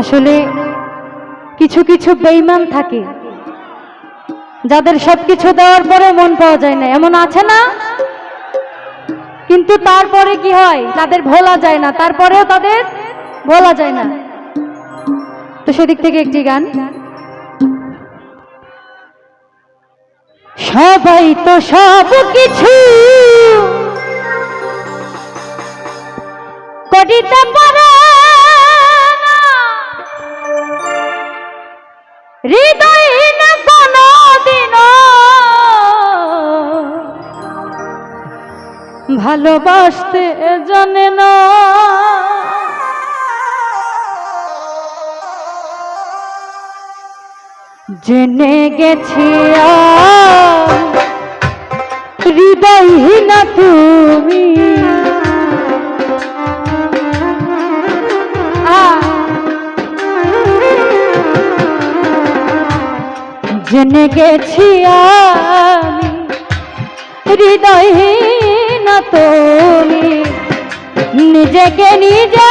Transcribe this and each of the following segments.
আসলে কিছু কিছু বেইমান থাকে, যাদের সবকিছু দেওয়ার পরে মন পাওয়া যায় না। এমন আছে না? কিন্তু তারপরে কি হয়? তাদের ভোলা যায় না। তারপরেও তাদের ভোলা যায় না। তো সেদিক থেকে একটি গান। সবাই তো সব কিছু করিতে ভালোবাসতে জানে না। জেনে গেছি হৃদয়হীন তুমি। জেনে গেছি আমি হৃদয়হীন তুমি? নিজেকে নিজে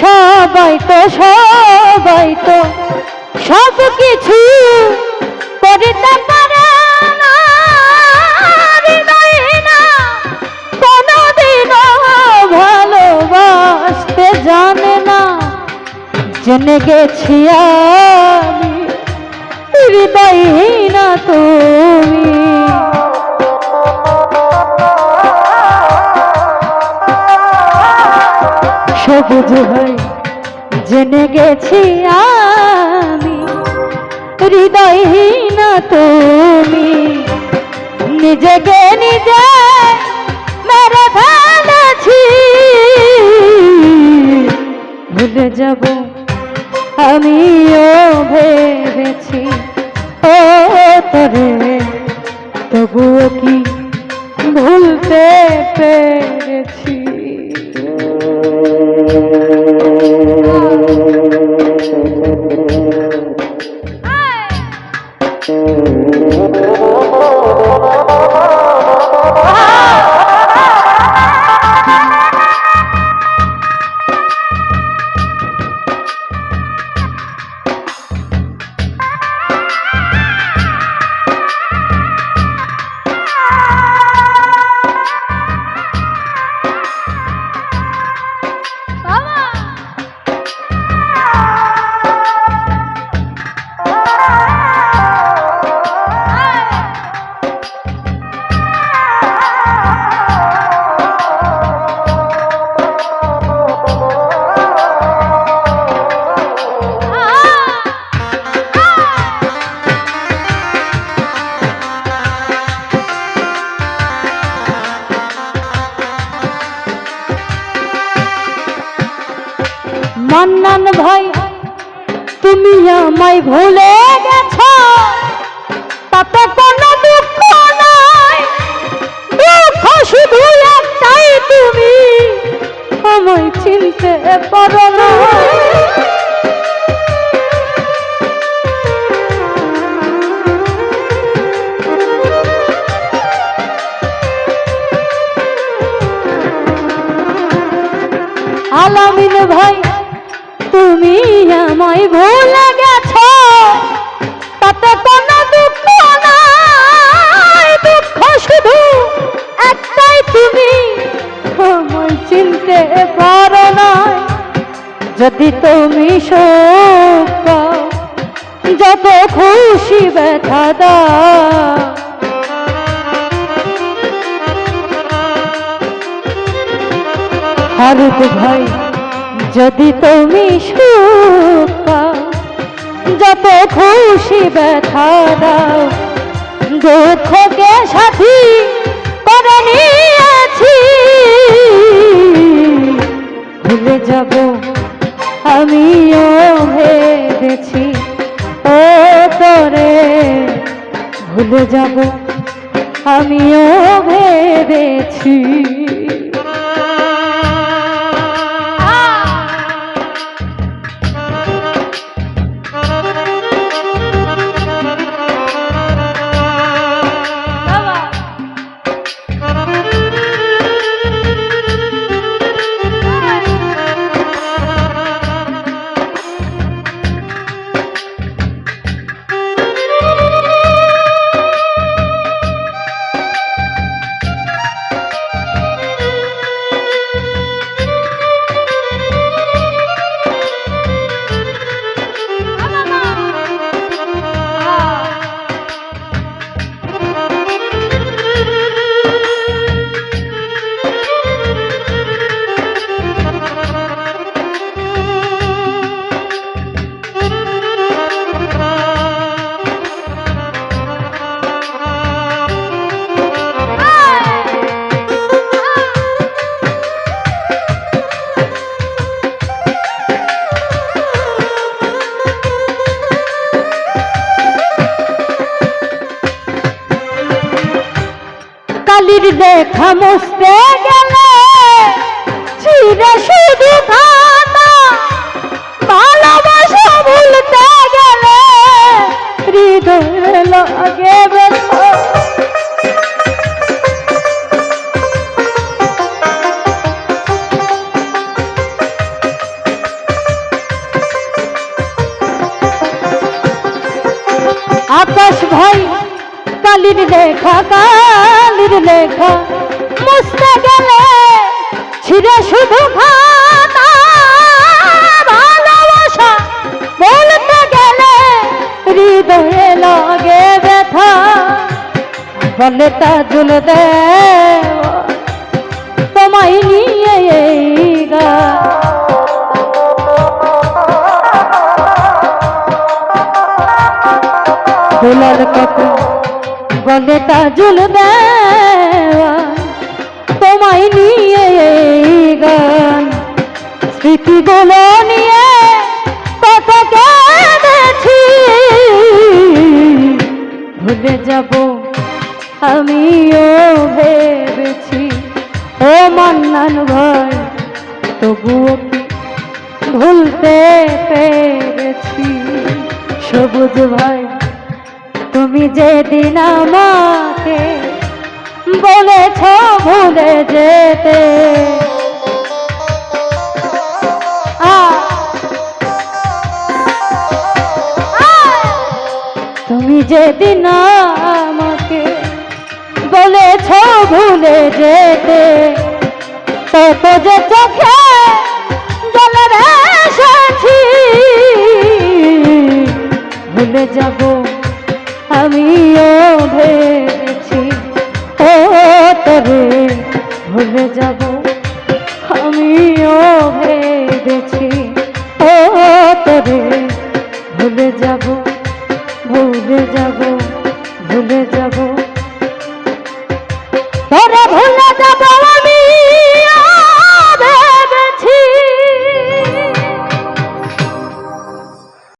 সবাই তো সবাই তো সব কিছু করিতে পারে ভালোবাসতে জানে না। জেনে গেছি আমি, হৃদয়হীন তুমি। সবুজ হই জেনে গেছি আমি, হৃদয়হীন তুমি। নিজেকে নিজে মেরে ফেলেছি। ভুলে যাব আমিও ভেবেছি, ও তরে, তবুও কি ভুলে গেছো? তাতে কোনো দুঃখ নাই। দুঃখ শুধু আমায় চিনতে পারো না। আলামিন ভাই, তুমি আমায় ভুলে গেছো? দুঃখ দুঃখ শুধু তুমি যদি তুমি পাও, যত খুশি ব্যথা দাও। ফারুক ভাই যদি তুমি সুখ খুশি ব্যথা দাও। দুঃখকে সাথী করে নিয়েছি। ভুলে যাব, আমিও ভেবেছি, ও তোরে। ভুলে যাব, আমিও ভেবেছি। দেখা মুছতে গেলে চিরে শুধু খাতা। ভালোবাসা ভুলতে গেলে হৃদয় লাগে আকাশ ভাই কালির লেখা কালির লেখা মুছতে গেলে ছিঁড়ে শুধু খাতা। ভালোবাসা বলতে গেলে হৃদয়ে লাগে ব্যথা। বলে তাজুল দে তোমায় নিয়ে এই গান দুলাল কাকু বলে তাজুল দেওয়া, তোমায় নিয়ে গান। স্মৃতিগুলো নিয়ে কত কেঁদেছি। ভুলে যাব আমিও ভেবেছি, ও মান্নান ভাই তবুও কি ভুলতে পেরেছি? সবুজ ভাই তুমি যেদিন আমাকে বলেছ ভুলে যেতে। তুমি যেদিন আমাকে বলেছ ভুলে যেতে, তত যে চোখে জলের ভুলে যাব ভেবেছি